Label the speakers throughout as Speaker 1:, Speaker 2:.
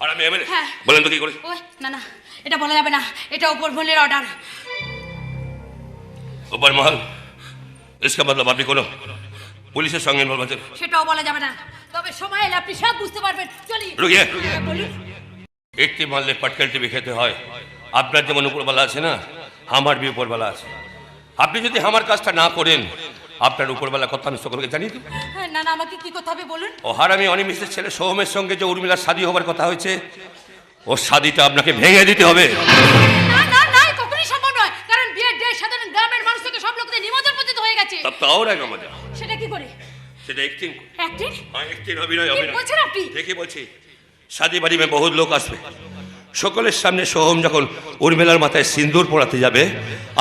Speaker 1: আর আমি এমএলএ
Speaker 2: হ্যাঁ।
Speaker 1: বলেন তো কি করে
Speaker 2: ওই না না এটা বলা যাবে না এটা উপর মহলের অর্ডার
Speaker 1: ऊपर महल इसका मतलब আপনি কোনো পুলিশের সঙ্গে ইনভলভ আছেন
Speaker 2: সেটাও বলা যাবে না তবে সময় এলে আপনি সব বুঝতে পারবেন চলি
Speaker 1: রুকিয়ে।
Speaker 2: হ্যাঁ, বলুন
Speaker 1: একটি মারলে পাটকেল টিভি খেতে হয় আপনার যেমন উপরবেলা আছে না আমার বি উপরবেলা আছে আপনি যদি আমার কাজটা না করেন আপনার উপরবেলা কথা আমি সকলকে জানিয়ে দেব
Speaker 2: হ্যাঁ, না না আমাকে কি কথা হবে বলুন?
Speaker 1: ও হার হারামি অনিমিষের ছেলে সোহমের সঙ্গে যে উর্মিলার শাদী হবার কথা হয়েছে ও শাদীটা আপনাকে ভেঙে দিতে হবে।
Speaker 2: না না না কখনোই সম্ভব নয় কারণ বিয়ের ডে সাধারণ গ্রামের মানুষ থেকে সব লোকদের নিমন্ত্রণ পর্যন্ত হয়ে গেছে।
Speaker 1: তো আর এক মজা
Speaker 2: সেটা কি করে?
Speaker 1: সেটা একটিং
Speaker 2: অ্যাক্টিং
Speaker 1: हाँ একটিং অভিনয় অভিনয়।
Speaker 2: বলছেন আপনি?
Speaker 1: দেখি বলছি শাদি বাড়ি মে বহুত লোক আসবে। সকলের সামনে সোহম যখন উর্মিলার মাথায় সিন্দুর পড়াতে যাবে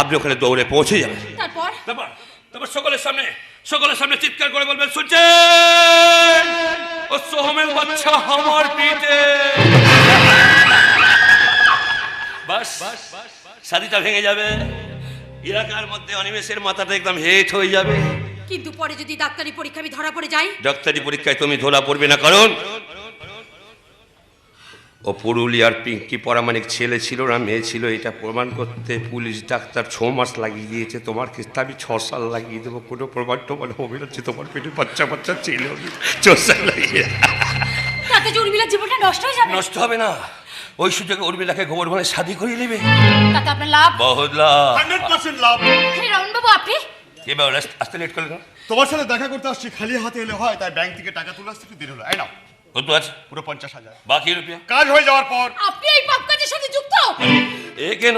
Speaker 1: আপনি ওখানে দৌড়ে পৌঁছে যাবেন।
Speaker 2: তারপর?
Speaker 1: তারপর? তারপর সকলের সামনে সকলের সামনে চিৎকার করে বলবেন শুনছেন? ও সোহমের বাচ্চা আমার পিঠে। বাস শাদিটা ভেঙে যাবে। এলাকার মধ্যে অনিমেষের মাথাটা একদম হেট হয়ে যাবে।
Speaker 2: কিন্তু পরে যদি ডাক্তারি পরীক্ষা আমি ধরা পড়ে যাই?
Speaker 1: ডাক্তারি পরীক্ষায় তুমি ধরা পড়বে না কারণ ও পুরুলিয়ার পিঙ্কি পরামানিক ছেলে ছিল না মেয়ে ছিল এটা প্রমাণ করতে পুলিশ ডাক্তার ছ মাস লাগিয়ে দিয়েছে তোমার ক্ষেত্রে আমি ছ সাল লাগিয়ে দেবো কোনো প্রমাণ টমাণ হবে না যে তোমার পেটে বাচ্চা বাচ্চা ছিল। ছ সাল লাগিয়ে।
Speaker 2: তাতে যে উর্মিলার জীবনটা নষ্ট হয়ে যাবে?
Speaker 1: নষ্ট হবে না। ওই সুযোগে উর্মিলাকে গোবর বলে শাদি করিয়ে নেবে।
Speaker 2: তাতে আপনার লাভ?
Speaker 1: বহুত লাভ।
Speaker 3: হান্ড্রেড পার্সেন্ট লাভ।
Speaker 2: হে রমন বাবু আপনি?
Speaker 1: কে বাবা আসতে লেট করলে না
Speaker 3: তোমার সাথে দেখা করতে আসছি খালি হাতে এলে হয় তাই ব্যাংক থেকে টাকা তুলে আসতে একটু দেরি হলো। এই নাও।
Speaker 1: কত আছে?
Speaker 3: পুরো পঞ্চাশ হাজার।
Speaker 1: বাকি রুপিয়া?
Speaker 3: কাজ হয়ে যাওয়ার পর।
Speaker 2: আপনি এই পাপ কাজের সাথে যুক্ত?
Speaker 1: এ কেন?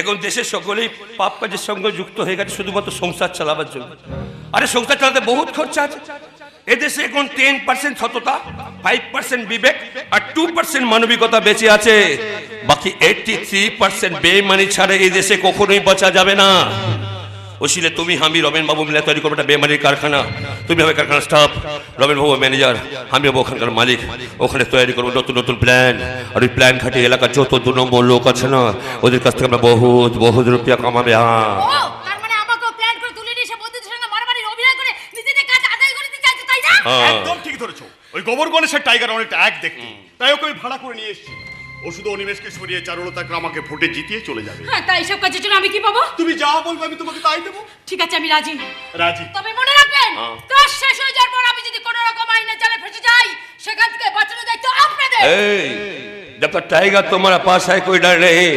Speaker 1: এখন দেশের সকলেই পাপ কাজের সঙ্গে যুক্ত হয়ে গেছে শুধুমাত্র সংসার চালাবার জন্য। আরে সংসার চালাতে বহুত খরচা আছে। এদেশে এখন টেন পার্সেন্ট সততা ফাইভ পার্সেন্ট বিবেক আর টু পার্সেন্ট মানবিকতা বেঁচে আছে। বাকি এইটটি থ্রি পার্সেন্ট বেমানি ছাড়া এই দেশে কখনোই বাঁচা যাবে না। ওসিলে তুমি আমি রমেন বাবু মিলে তৈরি করব একটা বেমানির কারখানা। তুমি হবে কারখানা স্টাফ রমেন বাবু ম্যানেজার আমি হব ওখানকার মালিক। ওখানে তৈরি করব নতুন নতুন প্ল্যান আর ওই প্ল্যান খাটিয়ে এলাকার যত দু নম্বর লোক আছে না ওদের কাছ থেকে আমরা বহুত বহুত রুপিয়া কামাবে হ্যাঁ।
Speaker 2: মানে
Speaker 1: হ্যাঁ।
Speaker 3: একদম ঠিক ধরেছো। ওই গোবর গণেশের টাইগার অনেকটা এক দেখতে। তাই ওকে আমি ভাড়া করে নিয়ে এসেছি। ও শুধু অনিমেষকে সরিয়ে চারুলতা আমাকে ভোটে জিতিয়ে চলে যাবে
Speaker 2: হ্যাঁ তাই সব কাজের জন্য আমি কি পাবো
Speaker 3: তুমি যা বলবে আমি তোমাকে তাই দেবো
Speaker 2: ঠিক আছে আমি রাজি
Speaker 3: রাজি
Speaker 2: তবে মনে রাখবেন
Speaker 1: হ্যাঁ।
Speaker 2: কাজ শেষ হয়ে যাওয়ার পর আমি যদি কোনো রকম আইনে জালে ফেসে যাই সেখান থেকে বাঁচানোর দায়িত্ব আপনাদের
Speaker 1: ए, जब तक टाइगर तुम्हारा पास है कोई डर नहीं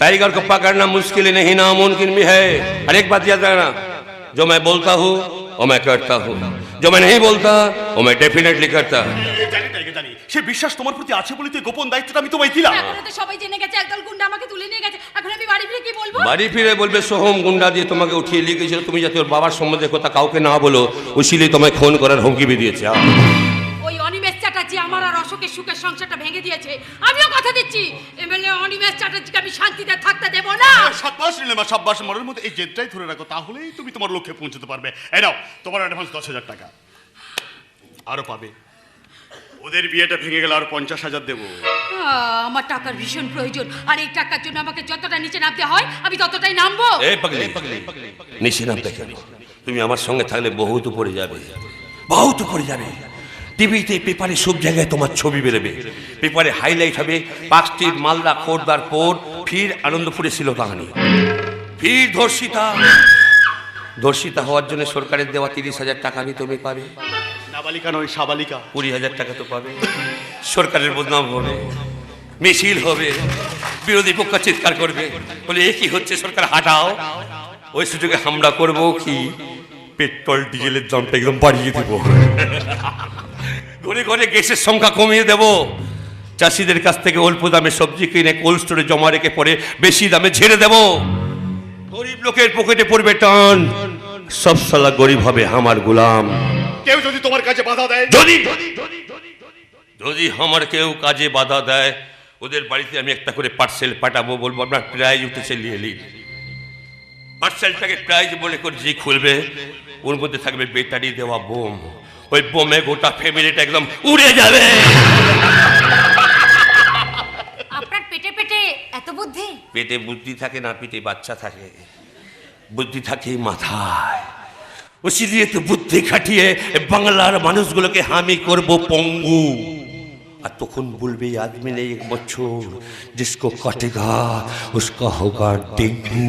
Speaker 1: टाइगर को पकड़ना मुश्किल ही नहीं नामुमकिन भी है हर एक बात याद रखना जो मैं बोलता हूँ वो मैं करता हूँ जो मैं नहीं बोलता वो मैं डेफिनेटली करता
Speaker 3: এই জানি টাইগার জানি সে বিশ্বাস তোমার প্রতি আছে বলে তুই গোপন দায়িত্বটা আমি তোমায় দিলাম।
Speaker 2: এখন তো সবাই জেনে গেছে একদল গুন্ডা আমাকে তুলে নিয়ে গেছে। এখন আমি বাড়ি ফিরে কি বলব?
Speaker 1: বাড়ি ফিরে বলবে সোহম গুন্ডা দিয়ে তোমাকে উঠিয়ে নিয়ে গেছিল তুমি যাতে ওর বাবার সম্বন্ধে কথা কাউকে না বলো উসিলে তোমায় ফোন করার হুমকি দিয়েছে।
Speaker 2: ওই অনিমেষ চ্যাটার্জি আমার আর অশোকের সুখের সংসারটা ভেঙে দিয়েছে। আমিও কথা দিচ্ছি এমএলএ অনিমেষ চ্যাটার্জিকে আমি শান্তিতে থাকতে দেব না।
Speaker 3: সাত মাস নিলে মা সাত মাস মনের মধ্যে এই জেদটাই ধরে রাখো তাহলেই তুমি তোমার লক্ষ্যে পৌঁছতে পারবে। এই নাও তোমার অ্যাডভান্স দশ হাজার টাকা। আরও পাবে। ওদের বিয়েটা ভেঙে গেলে আর পঞ্চাশ হাজার দেবো।
Speaker 2: আহ, আমার টাকার ভীষণ প্রয়োজন। আর এই টাকার জন্য আমাকে যতটা নিচে নামতে হয় আমি ততটাই নামবো।
Speaker 1: পাগলি নিচে নামতে কেন? তুমি আমার সঙ্গে থাকলে বহুত উপরে যাবে। বহুত উপরে যাবে। টিভিতে পেপারে সব জায়গায় তোমার ছবি বেরোবে। পেপারে হাইলাইট হবে স্ট্রিট মালদা খোর্দার পোর ফির আনন্দপুরে ছিল কাহানি। ফির ধর্ষিতা। ধর্ষিতা হওয়ার জন্য সরকারের দেওয়া তিরিশ হাজার টাকা আমি তুমি পাবে।
Speaker 3: নাবালিকা নয় সাবালিকা।
Speaker 1: কুড়ি হাজার টাকা তো পাবে। সরকারের বদনাম হবে মিছিল হবে বিরোধী পক্ষ চিৎকার করবে। বলে এ কি হচ্ছে? সরকার হাঁটাও। ওই সুযোগে হামলা করব কি? পেট্রোল ডিজেলের দামটা একদম বাড়িয়ে দেব। ঘরে ঘরে গ্যাসের সংখ্যা কমিয়ে দেব। চাষিদের কাছ থেকে অল্প দামে সবজি কিনে কোল্ড স্টোরে জমা রেখে পরে বেশি দামে ঝেড়ে দেব। গরিব লোকের পকেটে পড়বে টান। সব সালা গরিব হবে আমার গোলাম।
Speaker 3: কেউ যদি তোমার কাছে বাধা দেয়
Speaker 1: যদি যদি আমার কেউ কাজে বাধা দেয় ওদের বাড়িতে আমি একটা করে পার্সেল পাঠাবো বলব আপনার প্রাইজ উঠেছে নিয়ে নিন। পার্সেলটাকে প্রাইজ বলে করে যে খুলবে ওর মধ্যে থাকবে বেটারি দেওয়া বোম। ওই বোমে গোটা ফ্যামিলিটা একদম উড়ে যাবে।
Speaker 2: আপনার পেটে পেটে এত বুদ্ধি?
Speaker 1: পেটে বুদ্ধি থাকে না পেটে বাচ্চা থাকে। বুদ্ধি থাকে মাথায়। ওসিলিয়ে তো বুদ্ধি খাটিয়ে বাংলার মানুষগুলোকে হামি করব পঙ্গু। আর তখন বলবে আদমি নেই এক বছর,
Speaker 4: জিসকো কাটেগা, উসকা হোগা ডেঙ্গু।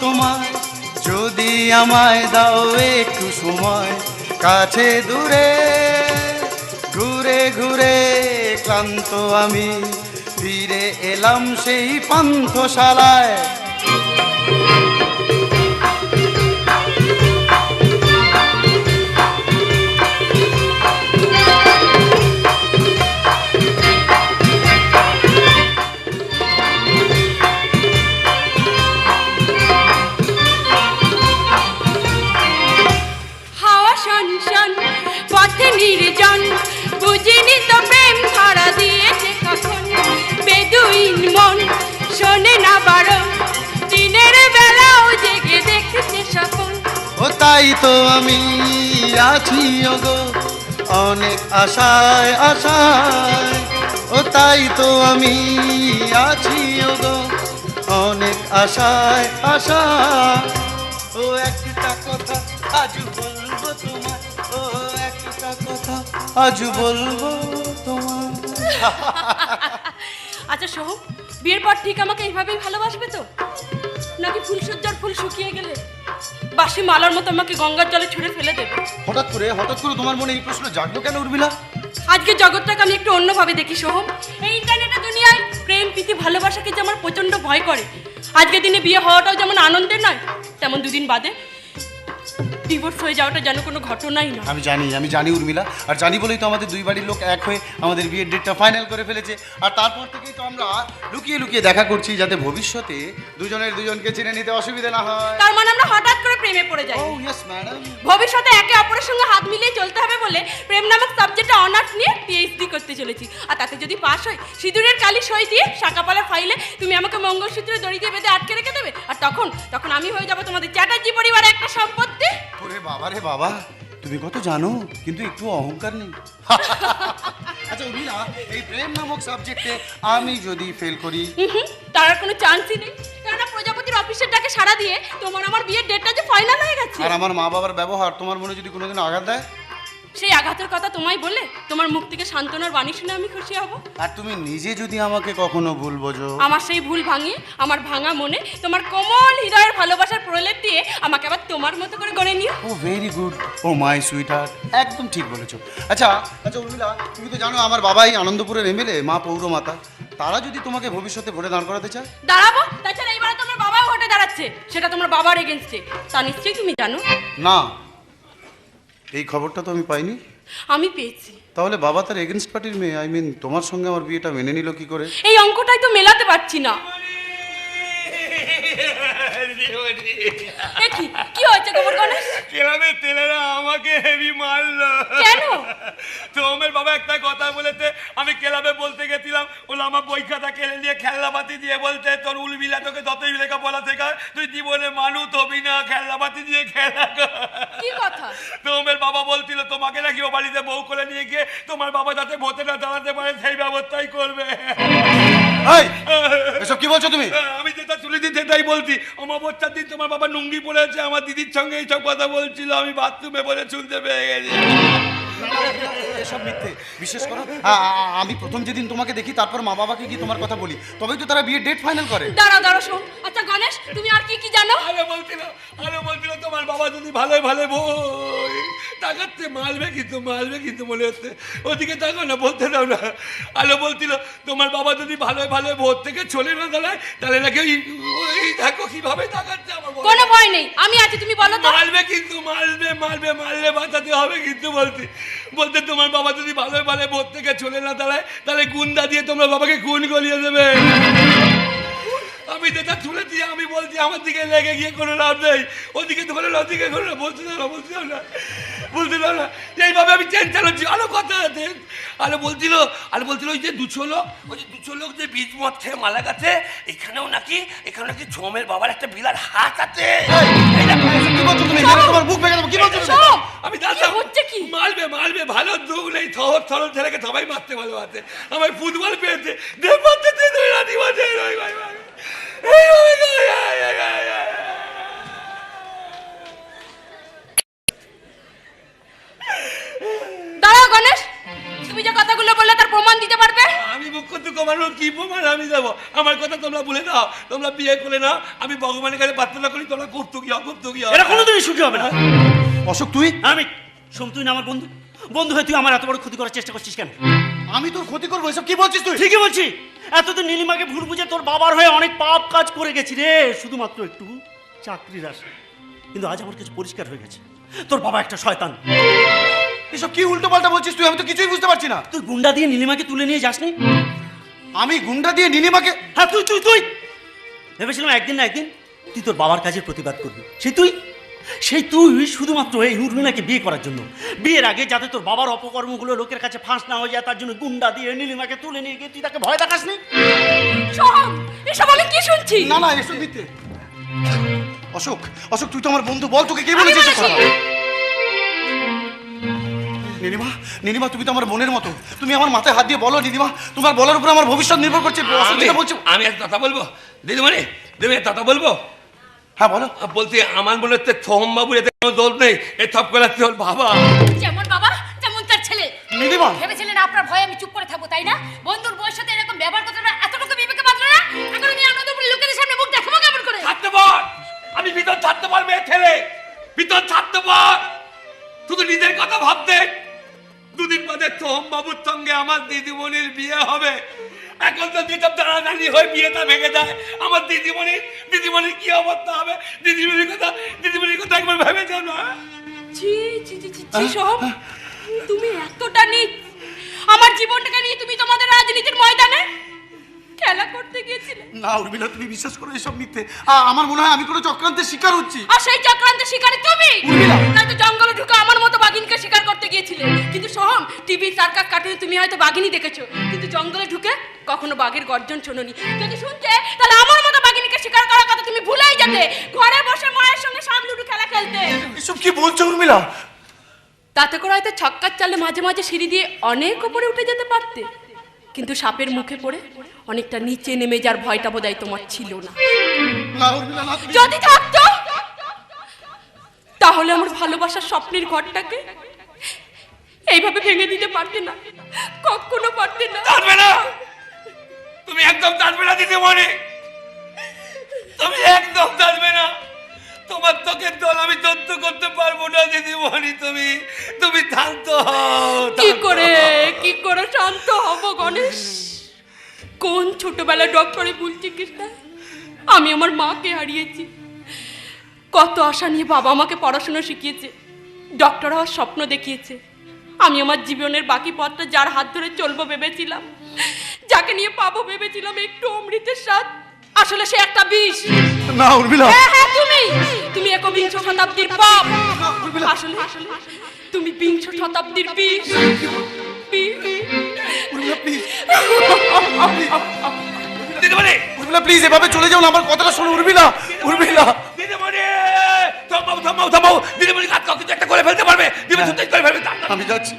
Speaker 4: তোমায়, যদি আমায় দাও একটু সময়, কাছে দূরে, ঘুরে ঘুরে ক্লান্ত আমি, ফিরে এলাম সেই পান্থশালায়। তাই তো আমি আছি গো অনেক আশায় আশায়। ও তাই তো আমি আছি গো অনেক আশায় আশায়। ও একটা কথা আজ বলব তোমার ও একটা কথা আজ বলব তোমার
Speaker 5: আচ্ছা সোহম, বিয়ের পর ঠিক আমাকে এইভাবেই ভালোবাসবে তো? নাকি ফুলসজ্জার ফুল শুকিয়ে গেলে বাসি মালার মতো আমাকে গঙ্গার জলে ছুঁড়ে ফেলে দেবে।
Speaker 4: হঠাৎ করে হঠাৎ করে তোমার মনে এই প্রশ্ন জাগলো কেন উর্মিলা?
Speaker 5: আজকে জগৎটাকে আমি একটু অন্যভাবে দেখি সোহম। এই ইন্টারনেটের দুনিয়ায় প্রেম প্রীতি ভালোবাসাকে যে আমার প্রচণ্ড ভয় করে। আজকের দিনে বিয়ে হওয়াটাও যেমন আনন্দের নয় তেমন দুদিন বাদে ডিভোর্স হয়ে যাওয়াটা যেন কোনো ঘটনাই নয়।
Speaker 4: আমি জানি আমি জানি উর্মিলা। আর জানি বলেই তো আমাদের দুই বাড়ির লোক এক হয়ে আমাদের বিয়ের ডেটটা ফাইনাল করে ফেলেছে। আর তারপর থেকেই তো আমরা লুকিয়ে লুকিয়ে দেখা করছি যাতে ভবিষ্যতে দুজনের দুজনকে চিনে নিতে অসুবিধা না হয়।
Speaker 5: তার মানে আমরা হঠাৎ করে প্রেমে পড়ে যাই।
Speaker 4: ও ইয়েস ম্যাডাম
Speaker 5: ভবিষ্যতে একে অপরের সঙ্গে হাত মিলিয়ে চলতে হবে বলে প্রেম নামক সাবজেক্টে অনার্স নিয়ে পিএইচডি করতে চলেছি। আর তাতে যদি পাশ হয় সিঁদুরের কালি সই দিয়ে শাকাপালা ফাইলে তুমি আমাকে মঙ্গলসূত্রে দড়ি দিয়ে বেঁধে আটকে রেখে দেবে। আর তখন তখন আমি হয়ে যাব তোমাদের চ্যাটার্জি পরিবারের একটা সম্পত্তি।
Speaker 4: ওরে বাবা রে বাবা তুমি কত জানো কিন্তু একটু অহংকার নেই। আচ্ছা উর্মিলা এই প্রেম নামক সাবজেক্টে আমি যদি ফেল করি?
Speaker 5: তার কোনো চান্সই নেই। কেননা প্রজাপতির অফিসের ডাকে সাড়া দিয়ে তোমার আমার বিয়ের ডেটটা যে ফাইনাল হয়ে গেছে।
Speaker 4: আর আমার মা বাবার ব্যবহার তোমার মনে যদি কোনোদিন আঘাত দেয়?
Speaker 5: সেই আঘাতের কথা তোমায় বলে তোমার মুখ থেকে সান্ত্বনার বাণী শুনে আমি খুশি হব।
Speaker 4: আর তুমি নিজে যদি আমাকে কখনো ভুল বোঝো?
Speaker 5: আমার সেই ভুল ভাঙিয়ে আমার ভাঙা মনে তোমার কোমল হৃদয়ের ভালোবাসার প্রলেপ দিয়ে আমাকে আবার তোমার মতো করে গড়ে নিও।
Speaker 4: Oh very good oh my sweetheart একদম ঠিক বলেছ। আচ্ছা আচ্ছা উর্মিলা তুমি তো জানো আমার বাবাই আনন্দপুরের এমএলএ মা পৌরমাতা। তারা যদি তোমাকে ভবিষ্যতে ভোটে দাঁড় করাতে চায়?
Speaker 5: দাঁড়াবো? তাছাড়া এইবারে তোমার বাবাও ভোটে দাঁড়াচ্ছে। সেটা তোমার বাবার এগেনস্টে তা নিশ্চয়ই তুমি জানো।
Speaker 4: না এই খবরটা তো আমি পাইনি।
Speaker 5: আমি পেয়েছি।
Speaker 4: তাহলে বাবা তার এগেনস্ট পার্টির মেয়ে আই মিন তোমার সঙ্গে আমার বিয়েটা মেনে নিল কি করে?
Speaker 5: এই অঙ্কটাই তো মেলাতে পারছি না। এ কি? কি হয়েছে গোবর গণেশ?
Speaker 1: তেলেরা আমাকে হেভি মারলো।
Speaker 5: কেন?
Speaker 1: তোমার বাবা একটা কথা বলেছে কেড়ে নিয়ে দিয়ে বলতে তোর উলবিলা তোকে যতই লেখা বলা শেখা তুই জীবনে মানুষ হবি না খেলনাবাতি দিয়ে খেলা কর।
Speaker 5: কি কথা?
Speaker 1: তোমের বাবা বলছিল তোমাকে নাকি ও বাড়িতে বউ করে নিয়ে গিয়ে তোমার বাবা যাতে ভোটে না দাঁড়াতে পারে সেই ব্যবস্থাই করবে।
Speaker 4: এই এসব কি বলছো তুমি?
Speaker 1: আমি যেটা তুলে দিতে তাই বলছি। অমাবস্যার দিন তোমার বাবা নুঙ্গি পড়েছে আমার দিদির সঙ্গে এইসব কথা বলছিল আমি বাথরুমে বলে শুনতে পেয়ে গেছি।
Speaker 4: এসব মিথ্যে। বিশ্বাস করো? আমি প্রথম যেদিন তোমাকে দেখি তারপর মা বাবাকে গিয়ে তোমার কথা বলি? তবেই তো তারা বিয়ের ডেট ফাইনাল করে।
Speaker 5: দাঁড়াও দাঁড়াও শোন। আচ্ছা গণেশ তুমি আর কি কি জানো?
Speaker 1: আরে বলছিল আরে বলছিল তোমার বাবা যদি ভালো ভালো বই তাকাচ্ছে মারবে কিন্তু মারবে কিন্তু মনে হচ্ছে। ওদিকে তাকাও না বলতে দাও না। আলো বলছিল তোমার বাবা যদি ভালো ভালো ভোর থেকে চলে না দাঁড়ায় তাহলে নাকি ওই ওই দেখো কীভাবে তাকাচ্ছে।
Speaker 5: কোনো ভয় নেই। আমি আছি তুমি বলো তো।
Speaker 1: মারবে কিন্তু মারবে মারবে মারলে বাঁচাতে হবে কিন্তু বলতে বলতে তোমার বাবা যদি ভালো ভালো বোধ থেকে চলে না দাঁড়ায় তাহলে গুন্ডা দিয়ে তোমরা বাবাকে খুন গলিয়ে দেবে। আমি যেটা তুলে দিয়ে আমি বলছি আমার দিকে লেগে গিয়ে কোনো লাভ নেই। ওদিকে ধরে না ওদিকে ধরে না বলতে না বলতে না দাও না। এইভাবে আমি ট্রেন চালাচ্ছি। আরও কথা আছে। আরে বলছিল আর বলছিল ওই যে দুছো লোক ওই যে দুছো লোক যে বীজ মদ খেয়ে মালা গেছে এখানেও নাকি এখানে নাকি ঝোমের বাবার একটা বিলার হাত আছে। আমি জানতাম
Speaker 5: হচ্ছে কি?
Speaker 1: মারবে মারবে ভালো দুঃখ নেই থর থরল ছেলেকে সবাই মারতে ভালোবাসে। আমার ফুটবল পেয়েছে। দেব মারতে দিয়ে দুই রাতি বাজে ওই ভাই ভাই
Speaker 5: দাঁড়াও গণেশ তুমি যে কথাগুলো বললে তার প্রমাণ দিতে পারবে?
Speaker 1: আমি মুখ্য কি প্রমাণ? আমি আমার কথা তোমরা বলে দাও তোমরা বিয়ে করে নাও। আমি ভগবানের কাছে প্রার্থনা করি তোমরা করতো কি অকর্তো কি
Speaker 6: এটা কোনোদিনই সুখী হবে না।
Speaker 4: অশোক তুই?
Speaker 6: আমি সোম তুই না আমার বন্ধু? বন্ধু হয়ে তুই আমার এত বড় ক্ষতি করার চেষ্টা করছিস কেন?
Speaker 4: আমি তোর ক্ষতি করব এসব কি বলছিস তুই?
Speaker 6: ঠিকই বলছি। এতদিন নীলিমাকে ভুল বুঝে তোর বাবার হয়ে অনেক পাপ কাজ করে গেছি রে শুধুমাত্র একটু চাকরির আশা। কিন্তু আজ আমার কিছু পরিষ্কার হয়ে গেছে। তোর বাবা একটা শয়তান।
Speaker 4: এসব কি উল্টো পাল্টা বলছিস তুই? আমি তো কিছুই বুঝতে পারছি না।
Speaker 6: তুই গুন্ডা দিয়ে নীলিমাকে তুলে নিয়ে যাসনি?
Speaker 4: আমি গুন্ডা দিয়ে নীলিমাকে
Speaker 6: হ্যাঁ তুই তুই তুই! ভেবেছিলাম একদিন না একদিন তুই তোর বাবার কাজের প্রতিবাদ করবি। সে তুই? সেই তুই শুধুমাত্র এই উর্মিনাকে বিয়ে করার জন্য। বিয়ের আগে যাতে তোর বাবার অপকর্মগুলো লোকের কাছে ফাঁস না হয়ে যায় তার জন্য গুন্ডা দিয়ে নীলিমাকে তুলে নিয়ে গিয়ে তুই তাকে ভয় দেখাসনি?
Speaker 5: সোহম এসব আমি কি শুনছি
Speaker 4: না না এসব মিথ্যে। অশোক অশোক তুই তো আমার বন্ধু বল তোকে কে
Speaker 5: আমি
Speaker 4: বলেছিস এসব কথা? নীলিমা নীলিমা তুমি তো আমার বোনের মতো। তুমি আমার মাথায় হাত দিয়ে বলো নীলিমা তোমার বলার উপর আমার ভবিষ্যৎ নির্ভর করছে। অশোক
Speaker 1: আমি
Speaker 4: যেটা বলছে
Speaker 1: আমি একটা কথা বলব? দিদিমণি দিদি একটা কথা বলব?
Speaker 4: হ্যাঁ বলো।
Speaker 1: বলতে আমার মনে হচ্ছে থোম বাবুর এতে কোনো দোষ নেই। এ থপ করাচ্ছে ওর বাবা?
Speaker 2: যেমন বাবা তেমন তার ছেলে।
Speaker 4: নীলিমা
Speaker 2: ভেবেছিলেন আপনার ভয়ে আমি চুপ করে থাকব তাই না? বন্ধুর বউয়ের সাথে এরকম ব্যবহার করতে না এতটুকু বিবেকে বাঁধলো না? এখন আমি আনন্দপুরি লোকেদের সামনে মুখ দেখাবো কেমন করে?
Speaker 1: ছাড়তে পার আমি ভিতর ছাড়তে পার মেয়ে ছেলে। ভিতর ছাড়তে পার শুধু নিজের কথা ভাবতে। দুদিন বাদে সোহম বাবুর সঙ্গে আমার দিদিমণির বিয়ে হবে। এখন তো যেসব দাঁড়াদাঁড়ি হয়ে বিয়েটা ভেঙে যায়। আমার দিদিমণি দিদিমণির কি অবস্থা হবে? দিদিমণির কথা দিদিমণির কথা একবার ভেবে যাও না।
Speaker 5: জি জি জি জি জি সোহম তুমি এতটা নিচ। আমার জীবনটাকে নিয়ে তুমি তোমাদের রাজনীতির ময়দানে খেলা করতে গিয়েছিলে?
Speaker 4: না উর্মিলা তুমি বিশ্বাস করো এসব মিথ্যে। আমার মনে হয় আমি কোনো চক্রান্তের শিকার হচ্ছি।
Speaker 5: আর সেই চক্রান্তের শিকারে তুমি?
Speaker 4: উর্মিলা!
Speaker 5: টিভি সার্কাস কার্টুনে তুমি হয়তো বাঘিনী দেখেছ। কিন্তু জঙ্গলে ঢুকে কখনো বাঘের গর্জন শোনোনি। যদি শুনতে তাহলে আমার মতো বাঘিনীকে শিকার করার কথা তুমি ভুলেই যেতে ঘরে বসে মায়ের সঙ্গে সাপ লুডু খেলা খেলতে।
Speaker 4: এসব কি বলছো উর্মিলা?
Speaker 5: তাতে করে হয়তো ছক্কার চালে মাঝে মাঝে সিঁড়ি দিয়ে অনেক উপরে উঠে যেতে পারতে। কিন্তু সাপের মুখে পড়ে অনেকটা নিচে নেমে যার ভয়টা বোধহয় তোমার ছিল না। যদি থাকতো তাহলে আমার ভালোবাসার স্বপ্নের ঘরটাকে এইভাবে ভেঙে দিতে পারতে না। কখনো পারতে না।
Speaker 1: জানবে না। তুমি একদম জানবে না দিদিমণি। তুমি একদম জানবে না। তোমার তোকে দল আমি তথ্য করতে পারব না দিদিমণি। তুমি তুমি শান্ত হও
Speaker 5: কি করে। কি করে শান্ত হব গণেশ? কোন ছোটবেলায় ডক্টরে ভুল চিকিৎসা? আমি আমার মাকে হারিয়েছি। কত আশা নিয়ে বাবা আমাকে পড়াশোনা শিখিয়েছে। ডক্টর হওয়ার স্বপ্ন দেখিয়েছে। আমি আমার জীবনের বাকি পথটা যার হাত ধরে চলবো ভেবেছিলাম যাকে নিয়ে পাবো ভেবেছিলাম একটু অমৃতের স্বাদ। আসলে সে একটা বিষ।
Speaker 4: না উর্মিলা।
Speaker 5: হ্যাঁ হ্যাঁ তুমি। তুমি একবিংশ শতাব্দীর পাপ। আসলে আসলে তুমি বিংশ শতাব্দীর বিষ।
Speaker 4: উর্মিলা প্লিজ
Speaker 1: দিদিমণি
Speaker 4: উর্মিলা প্লিজ এভাবে চলে যাও না আমার কথাটা শোনো উর্মিলা। উর্মিলা
Speaker 1: থামাও থামাও দিদিমণি কাজ কিছু একটা করে ফেলতে পারবে দিদিমণি সত্যি করে ফেলবে
Speaker 4: আমি যাচ্ছি।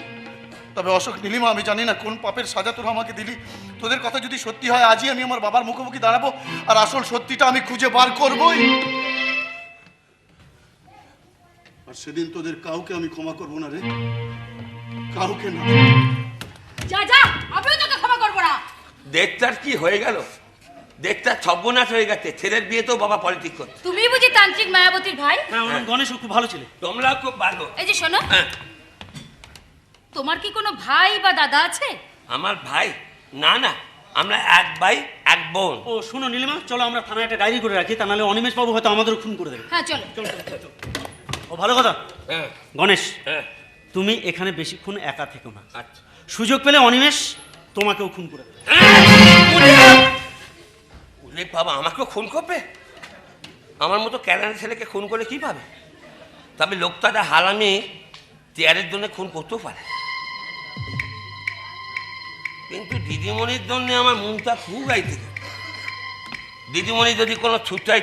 Speaker 4: তবে অশোক নীলিমা আমি জানি না কোন পাপের সাজা তোরা আমাকে দিলি। তোদের কথা যদি সত্যি হয় আজই আমি আমার বাবার মুখোমুখি দাঁড়াবো আর আসল সত্যিটা আমি খুঁজে বার করবই। আর সেদিন তোদের কাউকে আমি ক্ষমা করব না রে। কাউকে না।
Speaker 2: যা যা আমিও তোকে ক্ষমা করব না।
Speaker 1: দেখতার কি হয়ে গেল? দেখতার ছব্বনাশ হয়ে গেছে। ছেলের বিয়ে তো বাবা পলিটিক করছে
Speaker 2: তুমি বুঝি তান্ত্রিক মায়াবতীর ভাই?
Speaker 6: হ্যাঁ গণেশ ও খুব ভালো ছেলে।
Speaker 1: তোমরা খুব ভালো।
Speaker 2: এই যে শোনো।
Speaker 1: হ্যাঁ।
Speaker 2: তোমার কি কোনো ভাই বা দাদা আছে?
Speaker 1: আমার ভাই? না না। আমরা এক ভাই এক বোন।
Speaker 6: ও শোনো নীলিমা চলো আমরা থানায় একটা ডায়েরি করে রাখি তা নাহলে অনিমেষ বাবু হয়তো আমাদেরও খুন করে দেবে।
Speaker 2: হ্যাঁ চলো।
Speaker 6: ও ভালো কথা?
Speaker 1: হ্যাঁ।
Speaker 6: গণেশ
Speaker 1: হ্যাঁ।
Speaker 6: তুমি এখানে বেশিক্ষণ একা থেকো না।
Speaker 1: আচ্ছা।
Speaker 6: সুযোগ পেলে অনিমেষ তোমাকেও খুন করে দেবে।
Speaker 1: রে বাবা আমাকেও খুন করবে? আমার মতো ক্যালেন্ডার ছেলেকে খুন করে কি পাবে? তবে লোকটা যা হালামি চেয়ারের জন্য খুন করতেও পারে। কিন্তু দিদিমণির জন্য আমার মনটা খুব গাইতে দিদিমণি যদি কোনো ছুটাই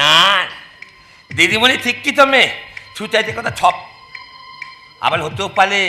Speaker 1: না, দিদিমণি ঠিক কি তো মেয়ে, ছুটাইতে কথা ছপ আবার হতেও পারে